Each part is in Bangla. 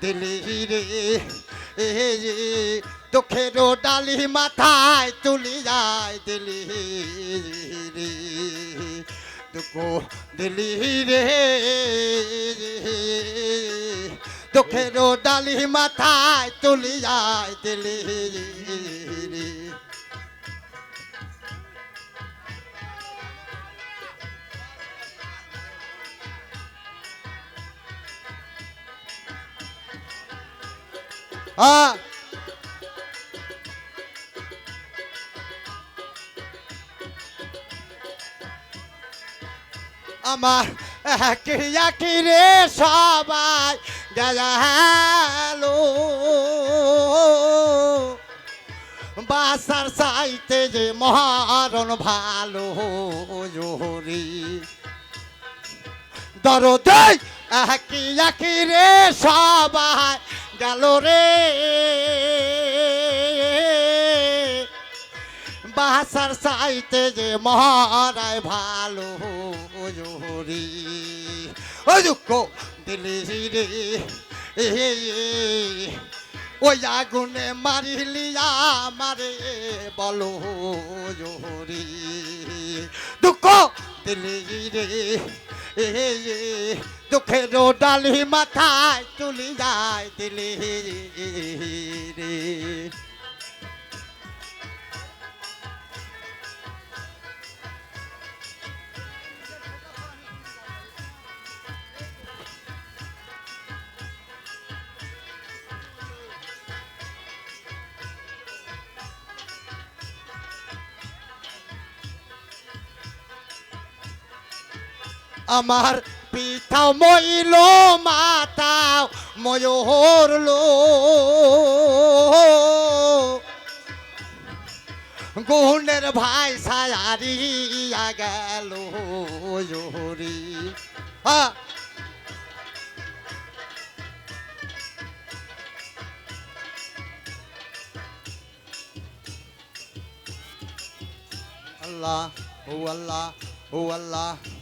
দিলি রে। দুঃখের ডালি মাথায় তুলি যায় দিলি রে। দুঃখ দিলি রে। দুঃখের ডালি মাথায় তুলি যায় দিলি আ আমার একই রে সবাই গেল। বাসার সাইতে যে মহারণ ভালো জোরি দরদে একই একই সবাই গেল রে। বাসার সাইতে যে মহারায় ভালো জোরি ও দুঃখ, দিলি রে। ওই আগুনে মারিলি আমারে বলো জোরি দুঃখ, দিলি রে। দুঃখের ডালি মাথায় তুলি যায় দিলি রে। আমার পিঠা মইল মাতা ময়ূরল গুণের ভাই সায়ারিয়া গেল জোরি হ্যাঁ Allah, oh Allah, oh Allah.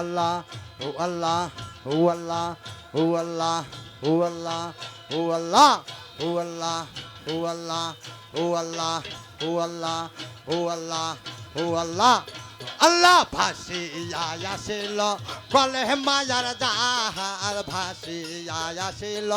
আল্লাহ ও আল্লাহ ও আল্লাহ ও আল্লাহ ও আল্লাহ ও আল্লাহ ও আল্লাহ ও আল্লাহ ও আল্লাহ ও আল্লাহ ও আল্লাহ ও আল্লাহ আল্লাহ ভাসিয়া আসিল বলে মায়ার জাহার ভাসিয়া আসিল